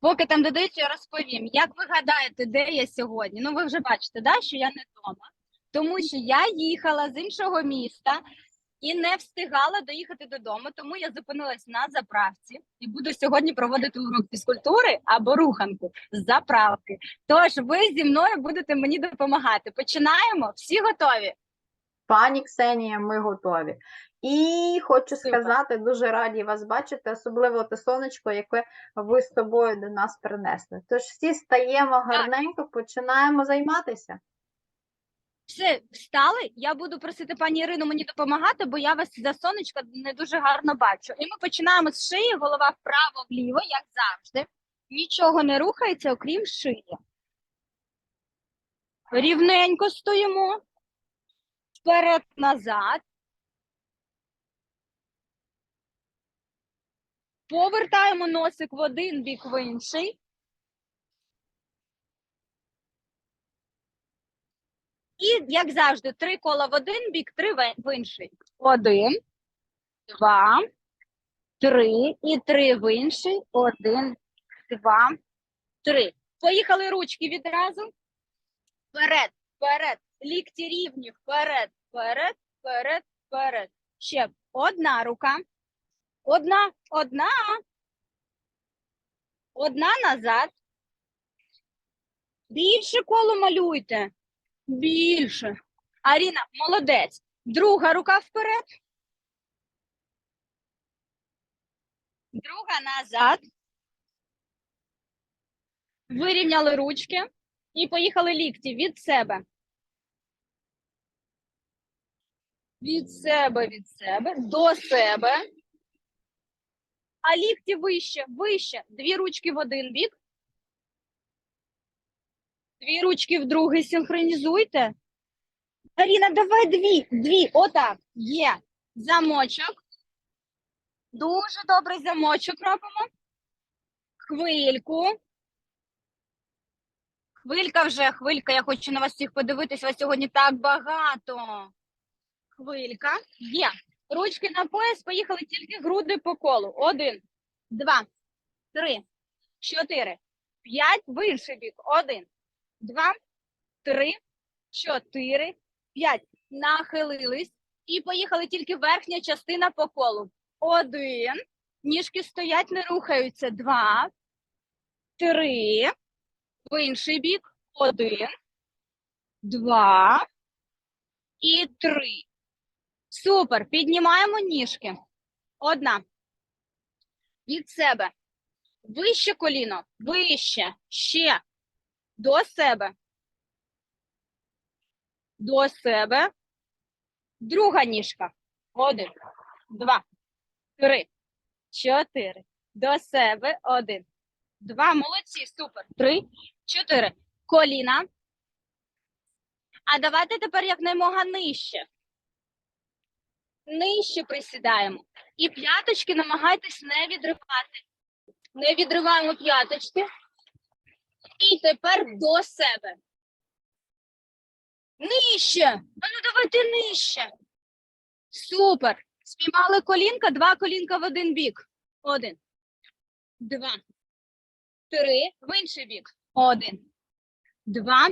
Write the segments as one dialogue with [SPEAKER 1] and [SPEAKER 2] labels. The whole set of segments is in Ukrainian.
[SPEAKER 1] Поки там додаються, я розповім. Як ви гадаєте, де я сьогодні? Ну, ви вже бачите, да, що я не вдома. Тому що я їхала з іншого міста і не встигала доїхати додому, тому я зупинилась на заправці і буду сьогодні проводити урок фізкультури або руханку з заправки. Тож ви зі мною будете мені допомагати. Починаємо? Всі готові?
[SPEAKER 2] Пані Ксенія, ми готові. І хочу сказати, дуже раді вас бачити, особливо те сонечко, яке ви з тобою до нас принесли. Тож всі стаємо гарненько, починаємо займатися.
[SPEAKER 1] Все, встали. Я буду просити пані Ірину мені допомагати, бо я вас за сонечка не дуже гарно бачу. І ми починаємо з шиї, голова вправо-вліво, як завжди. Нічого не рухається, окрім шиї. Рівненько стоїмо. Вперед-назад. Повертаємо носик в один бік в інший. І, як завжди, три кола в один бік, три в інший. Один, два, три і три в інший. Один, два, три. Поїхали ручки відразу. Вперед, вперед. Лікті рівні. Вперед, вперед, вперед, вперед. Ще одна рука. Одна, одна. Одна назад. Більше коло малюйте. Більше. Аріна, молодець. Друга рука вперед. Друга назад. Вирівняли ручки і поїхали лікті від себе. Від себе, від себе, до себе. А лікті вище, вище. Дві ручки в один бік. Дві ручки в другий синхронізуйте. Аріна, давай дві, дві, отак, є. Замочок. Дуже добрий замочок робимо. Хвильку. Хвилька вже, хвилька, я хочу на вас всіх подивитись, вас сьогодні так багато. Хвилька, є. Ручки на пояс, поїхали тільки груди по колу. Один, два, три, чотири, п'ять, в інший бік. Один, два, три, чотири, п'ять. Нахилились. І поїхали тільки верхня частина по колу. Один. Ніжки стоять, не рухаються. Два, три. В інший бік. Один, два і три. Супер. Піднімаємо ніжки. Одна. Від себе. Вище коліно. Вище. Ще. До себе. До себе. Друга ніжка. Один, два, три, чотири. До себе. Один. Два. Молодці. Супер. Три, чотири. Коліна. А давайте тепер якнаймога нижче. Нижче присідаємо. І п'яточки намагайтесь не відривати. Не відриваємо п'яточки. І тепер до себе. Нижче. Ну давайте нижче. Супер. Спіймали колінка, два колінка в один бік. Один. Два. Три. В інший бік. Один. Два.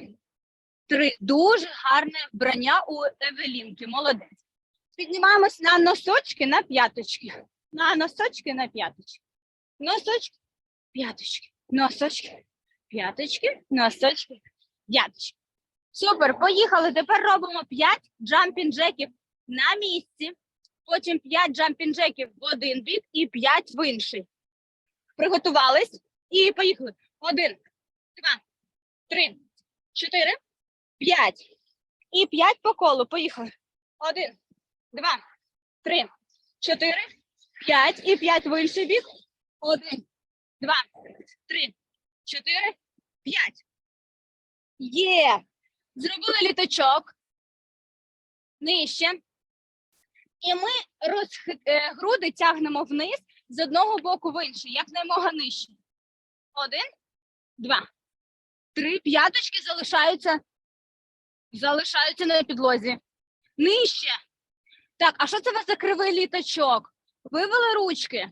[SPEAKER 1] Три. Дуже гарне вбрання у Евелінки. Молодець. Піднімаємось на носочки, на п'яточки. На носочки, на п'яточки. Носочки, п'яточки. Носочки, п'яточки, носочки, п'яточки. Супер, поїхали. Тепер робимо 5 джампінг джеків на місці. Потім 5 джампінг джеків в один бік і 5 в інший. Приготувались і поїхали. Один, два, три, чотири, п'ять. І 5 по колу. Поїхали. Один, два, три, чотири, п'ять. І 5 в інший бік. Один, два, три, чотири, п'ять. Є. Зробили літачок. Нижче. І ми розхи... е, груди тягнемо вниз з одного боку в інший, як наймога нижче. Один, два, три. П'яточки залишаються, залишаються на підлозі. Нижче. Так, а що це вас за кривий літачок? Вивели ручки.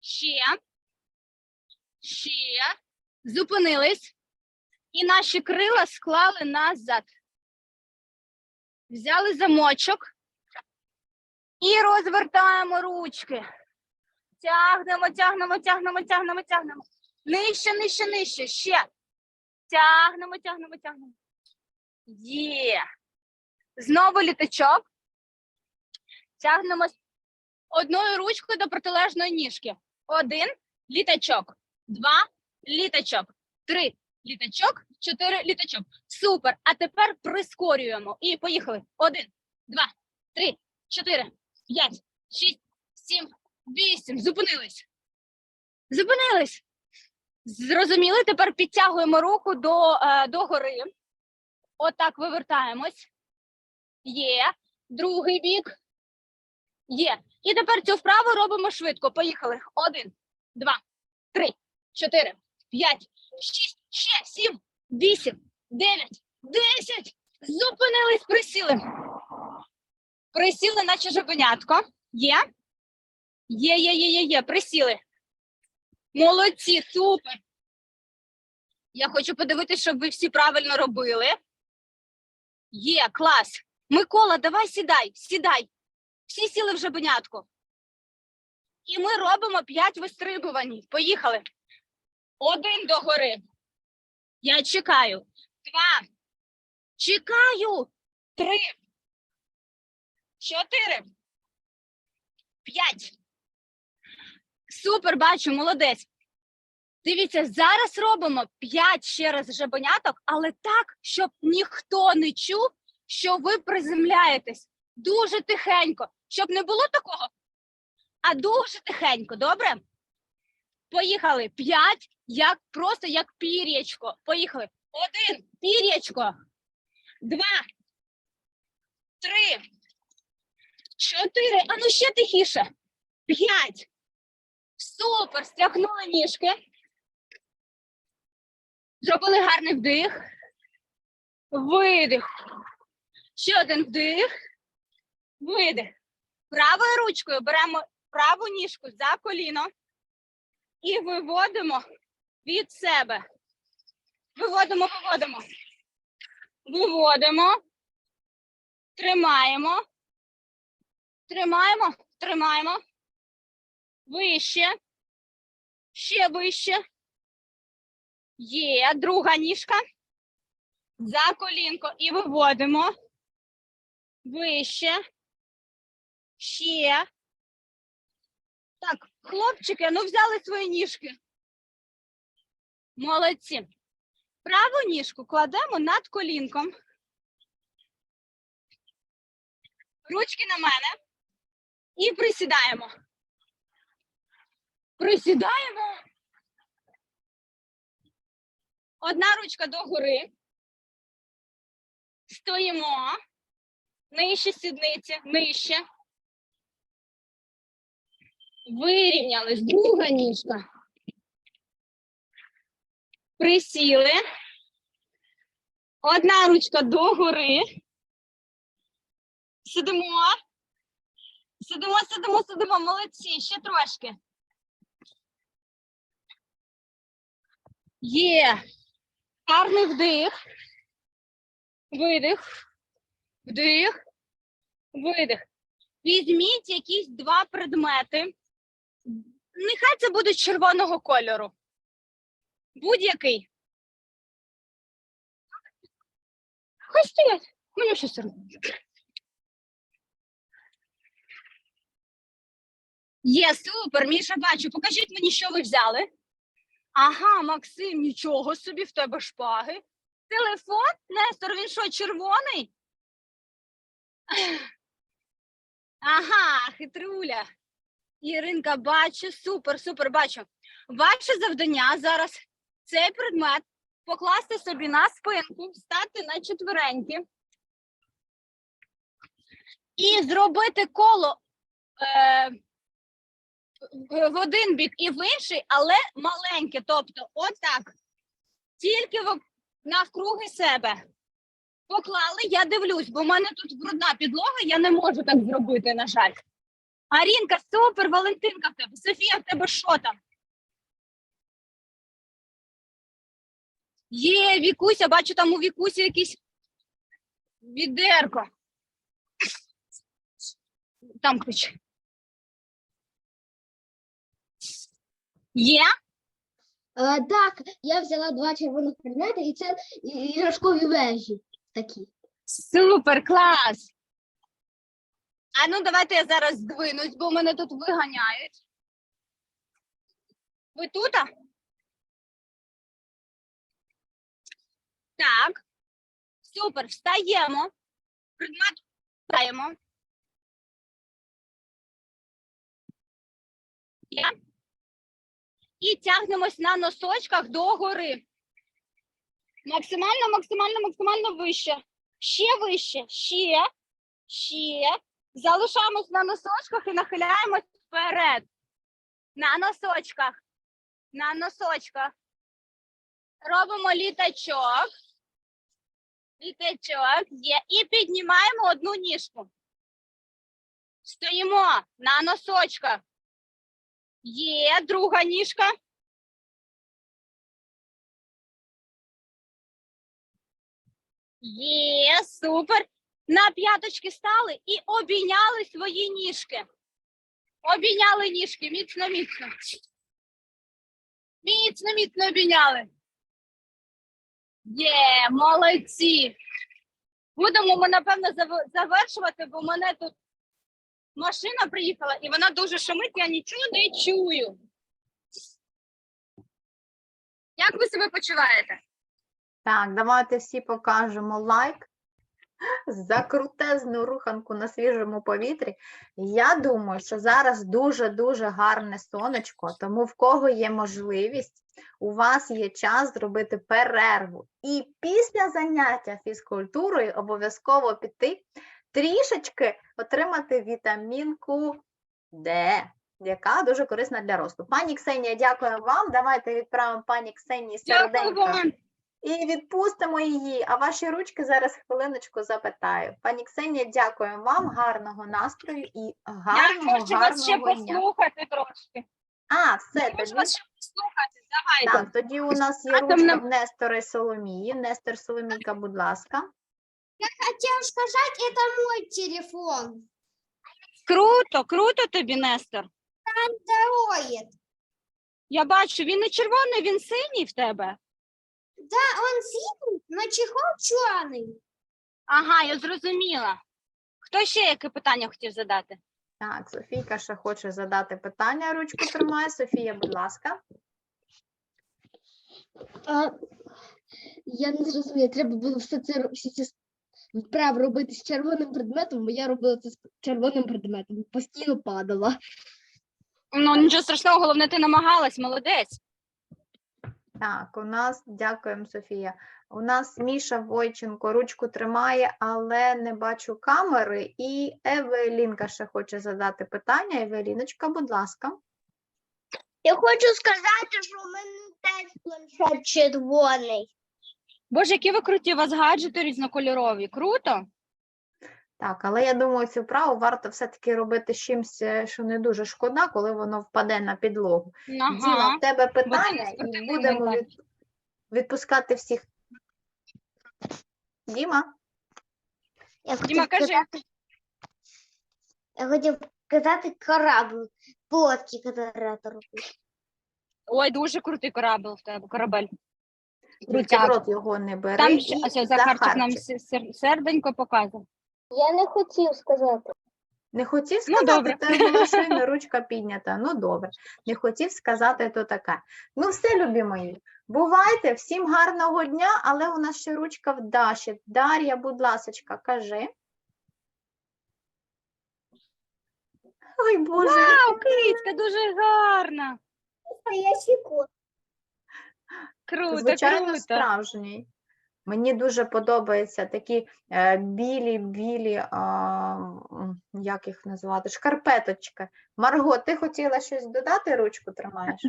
[SPEAKER 1] Ще. Ще. Зупинились. І наші крила склали назад. Взяли замочок. І розвертаємо ручки. Тягнемо, тягнемо, тягнемо, тягнемо, тягнемо. Нижче, нижче, нижче. Ще. Тягнемо, тягнемо, тягнемо. Є. Знову літачок. Тягнемо одною ручкою до протилежної ніжки. Один літачок. Два літачок. Три літачок. Чотири літачок. Супер. А тепер прискорюємо. І поїхали. Один, два, три, чотири, п'ять, шість, сім, вісім. Зупинились. Зупинились. Зрозуміли? Тепер підтягуємо руку до, е, до гори. Отак вивертаємось. Є. Другий бік. Є. І тепер цю вправу робимо швидко. Поїхали. Один, два, три, чотири, п'ять, шість, ще сім, вісім, дев'ять, десять. Зупинились, присіли. Присіли, наче жабенятко. Є? Є, є, є, є, є. Присіли. Молодці, супер. Я хочу подивитися, щоб ви всі правильно робили. Є, клас. Микола, давай сідай, сідай. Всі сіли в жабенятку. І ми робимо п'ять вистрибувань. Поїхали. Один догори. Я чекаю. Два. Чекаю. Три. Чотири. П'ять. Супер, бачу, молодець. Дивіться, зараз робимо 5 ще раз жабеняток, але так, щоб ніхто не чув, що ви приземляєтесь дуже тихенько, щоб не було такого, а дуже тихенько, добре? Поїхали. 5, як просто як пір'ячко. Поїхали. Один, пір'ячко. Два, три, чотири. А ну ще тихіше. П'ять. Супер, стряхнули ніжки. Зробили гарний вдих. Видих. Ще один вдих. Видих. Правою ручкою беремо праву ніжку за коліно і виводимо від себе. Виводимо, виводимо. Виводимо. Тримаємо. Тримаємо, тримаємо. Вище. Ще вище. Є друга ніжка. За колінко і виводимо. Вище. Ще. Так, хлопчики, ну взяли свої ніжки. Молодці. Праву ніжку кладемо над колінком. Ручки на мене. І присідаємо. Присідаємо. Одна ручка догори. Стоїмо. Нижче сідниці, нижче. Вирівнялись. Друга ніжка. Присіли. Одна ручка догори. Сидимо. Сидимо, сидимо, сидимо. Молодці. Ще трошки. Є. Гарний вдих. Видих. Вдих. Видих. Візьміть якісь два предмети. Нехай це буде червоного кольору. Будь-який. Хай стоять. Мені щось робити. Є, супер, Міша, бачу. Покажіть мені, що ви взяли. Ага, Максим, нічого собі в тебе шпаги. Телефон? Нестор, він що, червоний? Ага, хитруля. Іринка, бачу, супер, супер, бачу. Ваше завдання зараз цей предмет покласти собі на спинку, встати на четвереньки і зробити коло е, в один бік і в інший, але маленьке. Тобто, отак. Тільки навкруги себе. Поклали, я дивлюсь, бо в мене тут брудна підлога, я не можу так зробити, на жаль. Арінка, супер, Валентинка в тебе. Софія, в тебе що там? Є, Вікуся, бачу, там у Вікусі якийсь відерко. Там ключ. Є?
[SPEAKER 3] Е, так, я взяла два червоних предмети, і це і- іграшкові вежі такі.
[SPEAKER 1] Супер, клас. А ну давайте я зараз здвинусь, бо мене тут виганяють. Ви тут? Так. Супер, встаємо. Предмет встаємо. І тягнемось на носочках догори. Максимально, максимально, максимально вище. Ще вище, ще, ще. Залишаємось на носочках і нахиляємось вперед. На носочках. На носочках. Робимо літачок. Літачок є. І піднімаємо одну ніжку. Стоїмо на носочках. Є друга ніжка. Є, супер. На п'яточки стали і обійняли свої ніжки. Обійняли ніжки, міцно, міцно. Міцно, міцно обійняли. Є, молодці. Будемо ми, напевно, завершувати, бо мене тут машина приїхала і вона дуже шумить, я нічого не чую. Як ви себе почуваєте?
[SPEAKER 2] Так, давайте всі покажемо лайк за крутезну руханку на свіжому повітрі. Я думаю, що зараз дуже-дуже гарне сонечко, тому в кого є можливість, у вас є час зробити перерву. І після заняття фізкультурою обов'язково піти трішечки отримати вітамінку Д. Яка дуже корисна для росту. Пані Ксенія, дякую вам. Давайте відправимо пані Ксенії
[SPEAKER 1] Дякую
[SPEAKER 2] серденько. І відпустимо її, а ваші ручки зараз хвилиночку запитаю. Пані Ксенія, дякую вам, гарного настрою і
[SPEAKER 1] Я
[SPEAKER 2] гарного,
[SPEAKER 1] хочу вас ще
[SPEAKER 2] дня.
[SPEAKER 1] послухати трошки.
[SPEAKER 2] А, все,
[SPEAKER 1] Я хочу
[SPEAKER 2] тоді,
[SPEAKER 1] вас ще послухати. Давайте.
[SPEAKER 2] так, тоді у нас є
[SPEAKER 1] Атомна-
[SPEAKER 2] ручка в Нестора і Соломії. Нестор Соломійка, будь ласка.
[SPEAKER 3] Хотів сказати, це мой телефон.
[SPEAKER 1] Круто, круто тобі, Нестор.
[SPEAKER 3] Второе.
[SPEAKER 1] Я бачу, він не червоний, він синій в тебе.
[SPEAKER 3] Да, он синий, но чехол чорний.
[SPEAKER 1] Ага, я зрозуміла. Хто ще яке питання хотів задати?
[SPEAKER 2] Так, Софійка ще хоче задати питання. Ручку тримає. Софія, будь ласка.
[SPEAKER 3] А, я не зрозуміла, треба було все це всі ці с- вправи робити з червоним предметом, бо я робила це з червоним предметом, постійно падала.
[SPEAKER 1] Ну, нічого страшного, головне, ти намагалась, молодець.
[SPEAKER 2] Так, у нас, дякуємо, Софія. У нас Міша Войченко ручку тримає, але не бачу камери. І Евелінка ще хоче задати питання. Евеліночка, будь ласка.
[SPEAKER 3] Я хочу сказати, що у мене теж планшет червоний.
[SPEAKER 1] Боже, які ви круті, у вас гаджети різнокольорові. Круто.
[SPEAKER 2] Так, але я думаю, цю вправу варто все-таки робити з чимось, е, що не дуже шкода, коли воно впаде на підлогу. Діма,
[SPEAKER 1] Ага.
[SPEAKER 2] в тебе питання, і будемо від... відпускати всіх. Діма?
[SPEAKER 3] Я
[SPEAKER 1] Діма, кажи.
[SPEAKER 3] я хотів казати корабль, плотки, які робить.
[SPEAKER 1] Ой, дуже крутий корабель в тебе, корабель.
[SPEAKER 2] Тільки в
[SPEAKER 1] Крутяк.
[SPEAKER 2] рот його не бери.
[SPEAKER 1] Там
[SPEAKER 2] і
[SPEAKER 1] ще ось Захарчик нам се- сер- серденько показує.
[SPEAKER 3] Я не хотів сказати.
[SPEAKER 2] Не хотів
[SPEAKER 1] Ну,
[SPEAKER 2] сказати,
[SPEAKER 1] добре.
[SPEAKER 2] тебе була щойно ручка піднята. Ну добре, не хотів сказати, то таке. Ну, все, любі мої. Бувайте, всім гарного дня, але у нас ще ручка в Даші. Дар'я, будь ласочка, кажи. Ой, Боже,
[SPEAKER 1] Вау, кицька, дуже гарна.
[SPEAKER 3] Настоящий кот.
[SPEAKER 1] Круто,
[SPEAKER 2] звичайно,
[SPEAKER 1] круто.
[SPEAKER 2] справжній. Мені дуже подобаються такі е, білі, білі, а, як їх називати, шкарпеточки. Марго, ти хотіла щось додати, ручку тримаєш?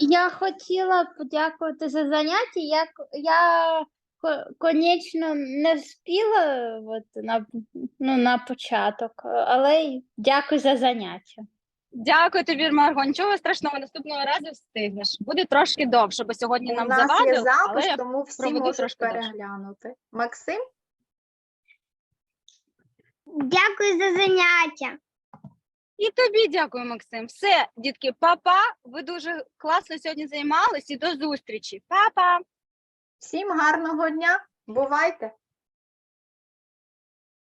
[SPEAKER 4] Я- хотіла подякувати за заняття. Я, я ко- конечно, не встигла на, ну, на початок, але дякую за заняття.
[SPEAKER 1] Дякую тобі, Марго. Нічого страшного, наступного разу встигнеш. Буде трошки довше, бо сьогодні
[SPEAKER 2] У
[SPEAKER 1] нам
[SPEAKER 2] нас є
[SPEAKER 1] завадив,
[SPEAKER 2] запис,
[SPEAKER 1] але
[SPEAKER 2] тому всі
[SPEAKER 1] проведу
[SPEAKER 2] можуть
[SPEAKER 1] трошки довше.
[SPEAKER 2] переглянути. Максим,
[SPEAKER 4] Дякую за заняття.
[SPEAKER 1] І тобі дякую, Максим. Все, дітки, па-па. Ви дуже класно сьогодні займались і до зустрічі. Па-па.
[SPEAKER 2] всім гарного дня. Бувайте!